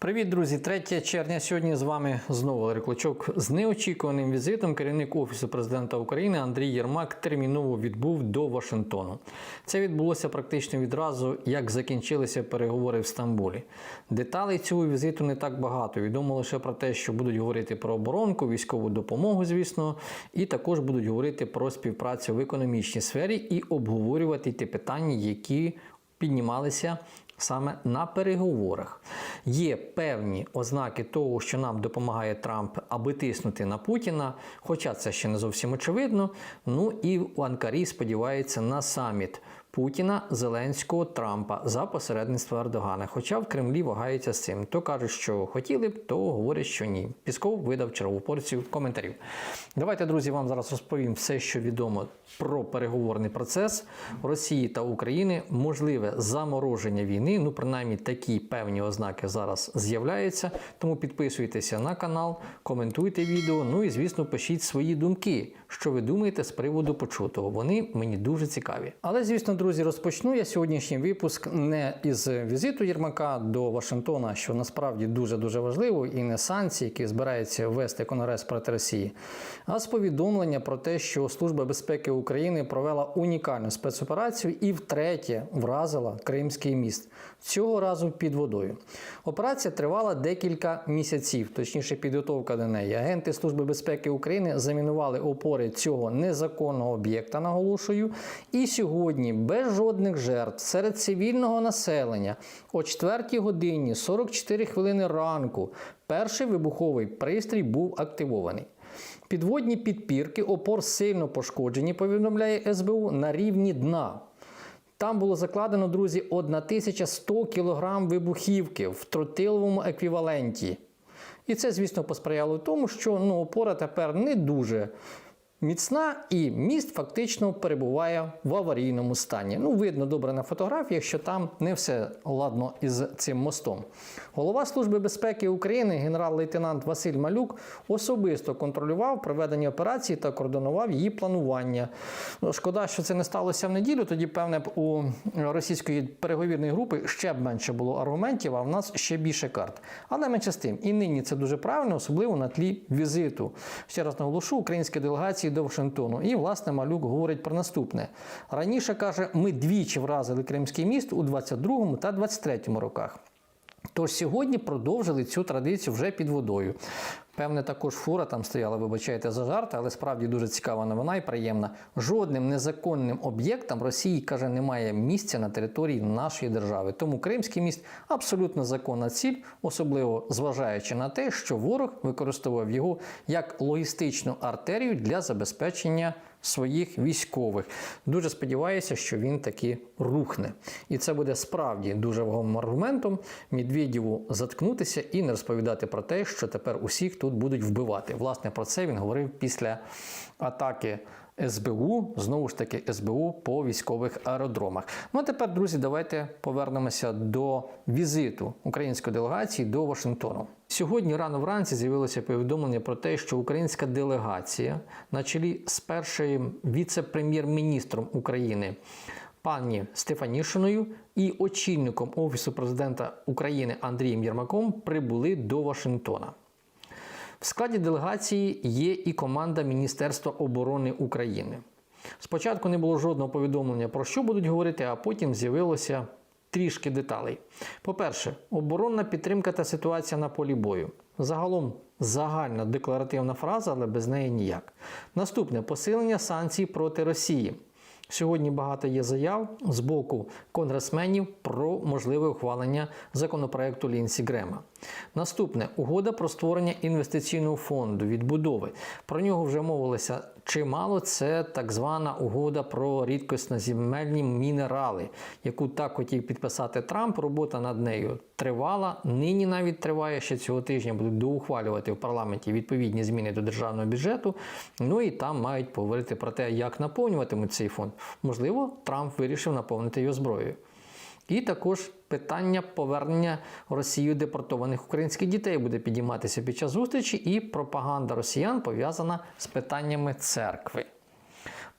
Привіт, друзі! 3 червня. Сьогодні з вами знову Валерій Клочок. З неочікуваним візитом керівник Офісу президента України Андрій Єрмак терміново відбув до Вашингтону. Це відбулося практично відразу, як закінчилися переговори в Стамбулі. Деталей цього візиту не так багато. Відомо лише про те, що будуть говорити про оборонку, військову допомогу, звісно, і також будуть говорити про співпрацю в економічній сфері і обговорювати ті питання, які піднімалися саме на переговорах. Є певні ознаки того, що нам допомагає Трамп, аби тиснути на Путіна, хоча це ще не зовсім очевидно. Ну і в Анкарі сподівається на саміт Путіна, Зеленського, Трампа за посередництва Ердогана. Хоча в Кремлі вагаються з цим. То кажуть, що хотіли б, то говорять, що ні. Пісков видав чергову порцію коментарів. Давайте, друзі, вам зараз розповім все, що відомо про переговорний процес Росії та України, можливе замороження війни. Ну, принаймні, такі певні ознаки зараз з'являються. Тому підписуйтеся на канал, коментуйте відео. Ну і звісно, пишіть свої думки, що ви думаєте з приводу почутого. Вони мені дуже цікаві. Але звісно, друзі, розпочну я сьогоднішній випуск не із візиту Єрмака до Вашингтона, що насправді дуже дуже важливо, і не санкції, які збирається ввести Конгрес проти Росії, а з повідомлення про те, що Служба безпеки України провела унікальну спецоперацію і втретє вразила Кримський міст. Цього разу під водою. Операція тривала декілька місяців, точніше, підготовка до неї. Агенти Служби безпеки України замінували опори цього незаконного об'єкта, наголошую. І сьогодні без жодних жертв серед цивільного населення о 4 годині 44 хвилини ранку перший вибуховий пристрій був активований. Підводні підпірки опор сильно пошкоджені, повідомляє СБУ, на рівні дна. Там було закладено, друзі, 1100 кг вибухівки в тротиловому еквіваленті. І це, звісно, посприяло тому, що ну, опора тепер не дуже міцна, і міст фактично перебуває в аварійному стані. Ну, видно добре на фотографіях, що там не все ладно із цим мостом. Голова Служби безпеки України, генерал-лейтенант Василь Малюк, особисто контролював проведення операції та координував її планування. Ну, Шкода, що це не сталося в неділю. Тоді, певне, б у російської переговірної групи ще б менше було аргументів, а в нас ще більше карт. Але менше з тим, і нині це дуже правильно, особливо на тлі візиту. Ще раз наголошу, українські делегації до Вашингтону. І, власне, Малюк говорить про наступне. Раніше каже, ми двічі вразили Кримський міст у 22 та 23 роках. Тож сьогодні продовжили цю традицію вже під водою. Певне, також фура там стояла, вибачайте за жарт, але справді дуже цікава новина і приємна. Жодним незаконним об'єктам Росії каже, немає місця на території нашої держави. Тому Кримський міст абсолютно законна ціль, особливо зважаючи на те, що ворог використовував його як логістичну артерію для забезпечення своїх військових. Дуже сподіваюся, що він таки рухне. І це буде справді дуже вагомим аргументом Медведєву заткнутися і не розповідати про те, що тепер усіх тут будуть вбивати. Власне, про це він говорив після атаки. СБУ, знову ж таки, СБУ по військових аеродромах. Ну а тепер, друзі, давайте повернемося до візиту української делегації до Вашингтону. Сьогодні рано вранці з'явилося повідомлення про те, що українська делегація на чолі з першим віце-прем'єр-міністром України пані Стефанішиною і очільником Офісу президента України Андрієм Єрмаком прибули до Вашингтона. В складі делегації є і команда Міністерства оборони України. Спочатку не було жодного повідомлення про що будуть говорити, а потім з'явилося трішки деталей. По-перше, оборонна підтримка та ситуація на полі бою. Загалом загальна декларативна фраза, але без неї ніяк. Наступне посилення санкцій проти Росії. Сьогодні багато є заяв з боку конгресменів про можливе ухвалення законопроекту Лінсі Грема. Наступне угода про створення інвестиційного фонду відбудови. Про нього вже мовилося чимало. Це так звана угода про рідкосноземельні мінерали, яку так хотів підписати Трамп. Робота над нею тривала. Нині навіть триває ще цього тижня. Будуть доухвалювати в парламенті відповідні зміни до державного бюджету. Ну і там мають поговорити про те, як наповнюватимуть цей фонд. Можливо, Трамп вирішив наповнити його зброєю. І також питання повернення Росією депортованих українських дітей буде підійматися під час зустрічі, і пропаганда росіян пов'язана з питаннями церкви.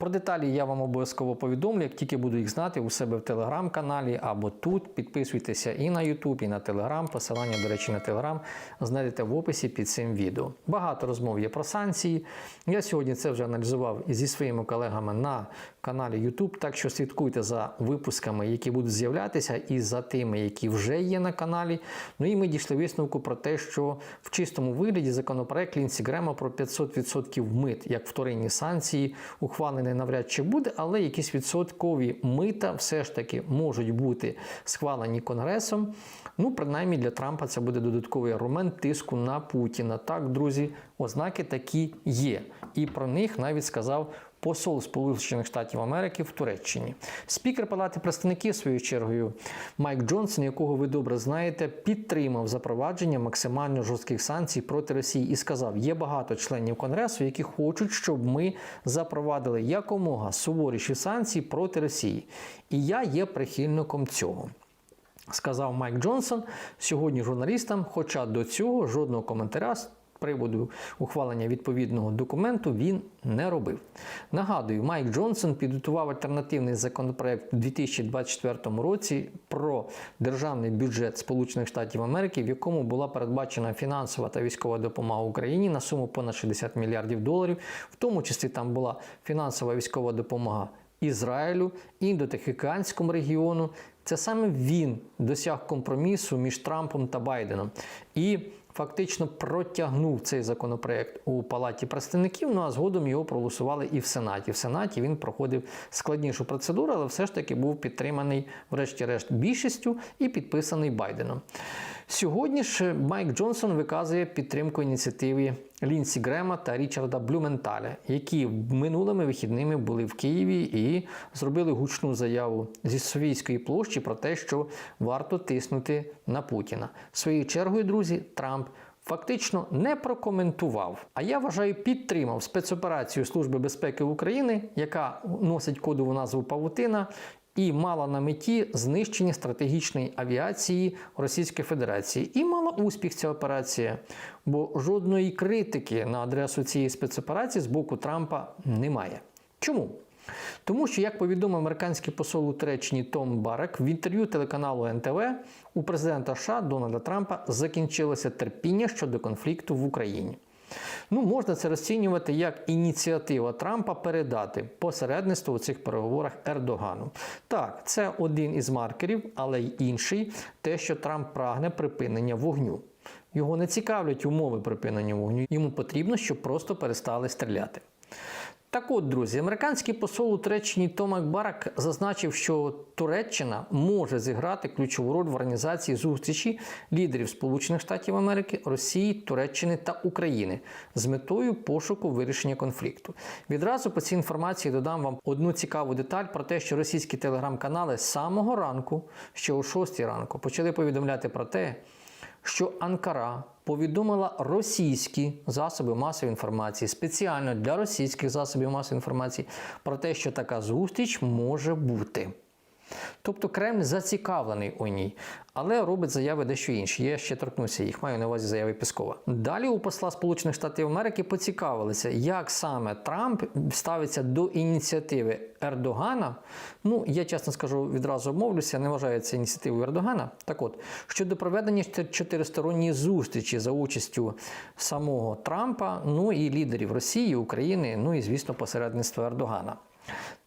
Про деталі я вам обов'язково повідомлю, як тільки буду їх знати у себе в телеграм-каналі або тут. Підписуйтеся і на YouTube, і на Телеграм. Посилання, до речі, на Телеграм знайдете в описі під цим відео. Багато розмов є про санкції. Я сьогодні це вже аналізував зі своїми колегами на каналі YouTube, так що слідкуйте за випусками, які будуть з'являтися, і за тими, які вже є на каналі. Ну і ми дійшли висновку про те, що в чистому вигляді законопроект Лінсі Грема про 500% мит, як вторинні санкції, ухвалений навряд чи буде, але якісь відсоткові мита все ж таки можуть бути схвалені Конгресом. Ну, принаймні для Трампа це буде додатковий аргумент тиску на Путіна. Так, друзі, ознаки такі є. І про них навіть сказав посол Сполучених Штатів Америки в Туреччині. Спікер Палати представників своєю чергою Майк Джонсон, якого ви добре знаєте, підтримав запровадження максимально жорстких санкцій проти Росії і сказав: є багато членів Конгресу, які хочуть, щоб ми запровадили якомога суворіші санкції проти Росії. І я є прихильником цього. Сказав Майк Джонсон сьогодні журналістам, хоча до цього жодного коментаря приводу ухвалення відповідного документу він не робив. Нагадую, Майк Джонсон підготував альтернативний законопроект у 2024 році про державний бюджет Сполучених Штатів Америки, в якому була передбачена фінансова та військова допомога Україні на суму понад 60 мільярдів доларів. В тому числі там була фінансова військова допомога Ізраїлю, індотихоокеанському регіону. Це саме він досяг компромісу між Трампом та Байденом і фактично протягнув цей законопроект у Палаті представників. Ну а згодом його проголосували і в Сенаті. В Сенаті він проходив складнішу процедуру, але все ж таки був підтриманий, врешті-решт, більшістю і підписаний Байденом. Сьогодні ж Майк Джонсон виказує підтримку ініціативи Лінсі Грема та Річарда Блюменталя, які минулими вихідними були в Києві і зробили гучну заяву зі Софійської площі про те, що варто тиснути на Путіна. Своєю чергою, друзі, Трамп. Фактично не прокоментував, а я вважаю, підтримав спецоперацію Служби безпеки України, яка носить кодову назву Павутина, і мала на меті знищення стратегічної авіації Російської Федерації. І мала успіх ця операція, бо жодної критики на адресу цієї спецоперації з боку Трампа немає. Чому? Тому що, як повідомив американський посол у Туреччині Том Барак в інтерв'ю телеканалу НТВ у президента США Дональда Трампа закінчилося терпіння щодо конфлікту в Україні. Ну, можна це розцінювати як ініціатива Трампа передати посередництво у цих переговорах Ердогану. Так, це один із маркерів, але й інший те, що Трамп прагне припинення вогню. Його не цікавлять умови припинення вогню. Йому потрібно, щоб просто перестали стріляти. Так от, друзі, американський посол у Туреччині Томак Барак зазначив, що Туреччина може зіграти ключову роль в організації зустрічі лідерів Сполучених Штатів Америки, Росії, Туреччини та України з метою пошуку вирішення конфлікту. Відразу по цій інформації додам вам одну цікаву деталь про те, що російські телеграм-канали з самого ранку, ще о 6 ранку, почали повідомляти про те, що Анкара повідомила російські засоби масової інформації спеціально для російських засобів масової інформації про те, що така зустріч може бути. Тобто Кремль зацікавлений у ній, але робить заяви дещо інші. Я ще торкнуся їх, маю на увазі заяви Піскова. Далі у посла Сполучених Штатів Америки поцікавилися, як саме Трамп ставиться до ініціативи Ердогана. Ну, я чесно скажу, відразу обмовлюся, не вважаю це ініціативою Ердогана. Так от, щодо проведення чотиристоронньої зустрічі за участю самого Трампа, ну і лідерів Росії, України, ну і звісно, посередництва Ердогана.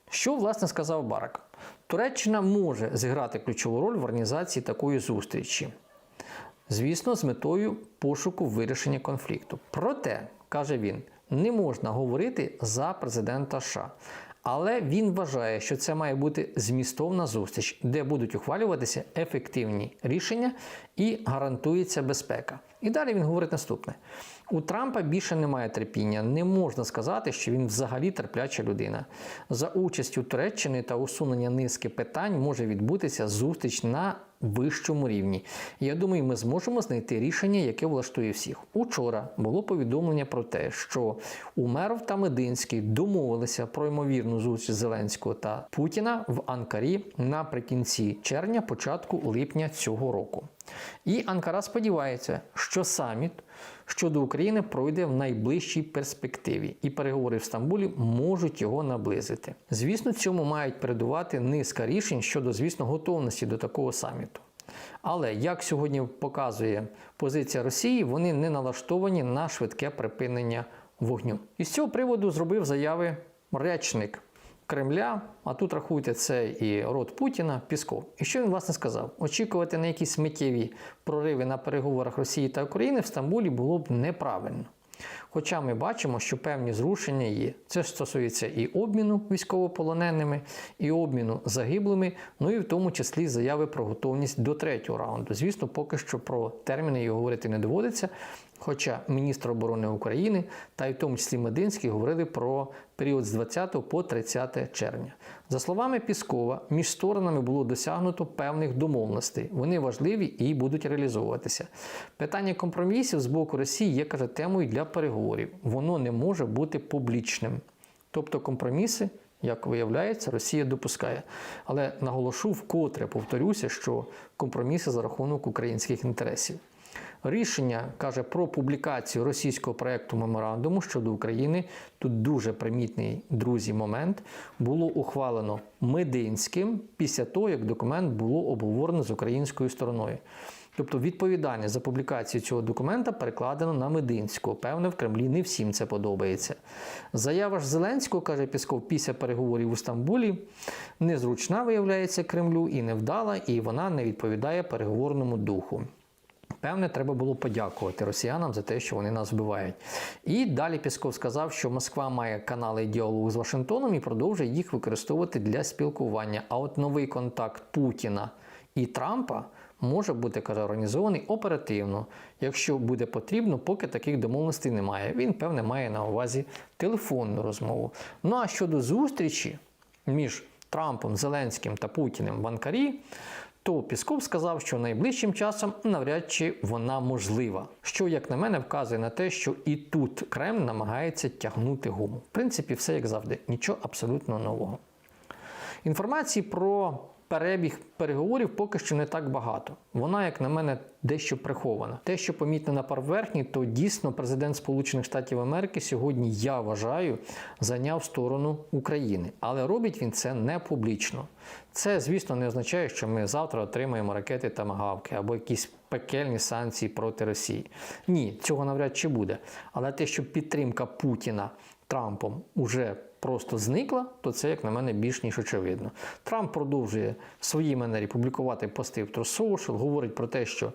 Що власне сказав Барак? Туреччина може зіграти ключову роль в організації такої зустрічі. Звісно, з метою пошуку вирішення конфлікту. Проте, каже він, не можна говорити за президента США. Але він вважає, що це має бути змістовна зустріч, де будуть ухвалюватися ефективні рішення і гарантується безпека. І далі він говорить наступне: у Трампа більше немає терпіння. Не можна сказати, що він взагалі терпляча людина. За участю Туреччини та усунення низки питань може відбутися зустріч на вищому рівні. Я думаю, ми зможемо знайти рішення, яке влаштує всіх. Учора було повідомлення про те, що Умеров та Мединський домовилися про ймовірну зустріч Зеленського та Путіна в Анкарі наприкінці червня, початку липня цього року. І Анкара сподівається, що саміт щодо України пройде в найближчій перспективі, і переговори в Стамбулі можуть його наблизити. Звісно, цьому мають передувати низка рішень щодо, звісно, готовності до такого саміту. Але як сьогодні показує позиція Росії, вони не налаштовані на швидке припинення вогню. І з цього приводу зробив заяви речник Кремля, а тут рахуйте це і рот Путіна, Пісков. І що він власне сказав? Очікувати на якісь миттєві прориви на переговорах Росії та України в Стамбулі було б неправильно. Хоча ми бачимо, що певні зрушення є. Це стосується і обміну військовополоненими, і обміну загиблими, ну і в тому числі заяви про готовність до третього раунду. Звісно, поки що про терміни його говорити не доводиться. Хоча міністр оборони України та й в тому числі Мединський говорили про період з 20 по 30 червня. За словами Піскова, між сторонами було досягнуто певних домовленостей. Вони важливі і будуть реалізовуватися. Питання компромісів з боку Росії є каже темою для переговорів. Воно не може бути публічним. Тобто компроміси. Як виявляється, Росія допускає. Але наголошу вкотре повторюся, що компроміси за рахунок українських інтересів. Рішення каже про публікацію російського проекту меморандуму щодо України. Тут дуже примітний друзі момент було ухвалено Мединським після того, як документ було обговорено з українською стороною. Тобто відповідальність за публікацію цього документа перекладено на Мединського. Певне, в Кремлі не всім це подобається. Заява ж Зеленського, каже Пісков, після переговорів у Стамбулі незручна виявляється Кремлю і невдала, і вона не відповідає переговорному духу. Певне, треба було подякувати росіянам за те, що вони нас вбивають. І далі Пісков сказав, що Москва має канали діалогу з Вашингтоном і продовжує їх використовувати для спілкування. А от новий контакт Путіна і Трампа може бути каже, організований оперативно, якщо буде потрібно, поки таких домовленостей немає. Він, певне, має на увазі телефонну розмову. Ну а щодо зустрічі між Трампом, Зеленським та Путіним в Анкарі, то Пісков сказав, що найближчим часом навряд чи вона можлива. Що, як на мене, вказує на те, що і тут Кремль намагається тягнути гуму. В принципі, все як завжди, нічого абсолютно нового. Інформації про перебіг переговорів поки що не так багато. Вона, як на мене, дещо прихована. Те, що помітно на поверхні, то дійсно президент Сполучених Штатів Америки сьогодні, я вважаю, зайняв сторону України. Але робить він це не публічно. Це, звісно, не означає, що ми завтра отримаємо ракети та магавки або якісь пекельні санкції проти Росії. Ні, цього навряд чи буде. Але те, що підтримка Путіна Трампом уже просто зникла, то це, як на мене, більш ніж очевидно. Трамп продовжує в своїй манері публікувати пости в Truth говорить про те, що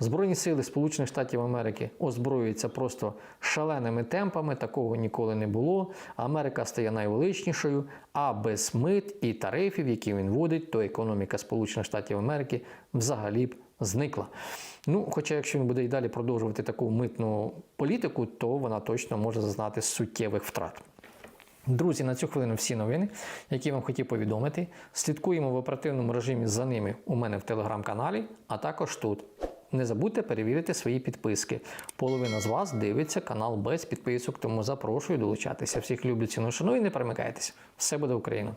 Збройні сили Сполучених Штатів Америки озброюються просто шаленими темпами, такого ніколи не було. Америка стає найвеличнішою, а без мит і тарифів, які він вводить, то економіка Сполучених Штатів Америки взагалі б зникла. Ну, хоча, якщо він буде і далі продовжувати таку митну політику, то вона точно може зазнати суттєвих втрат. Друзі, на цю хвилину всі новини, які я вам хотів повідомити. Слідкуємо в оперативному режимі за ними у мене в телеграм-каналі, а також тут. Не забудьте перевірити свої підписки. Половина з вас дивиться канал без підписок, тому запрошую долучатися. Всіх люблю ціну шану і не перемикайтеся. Все буде Україна!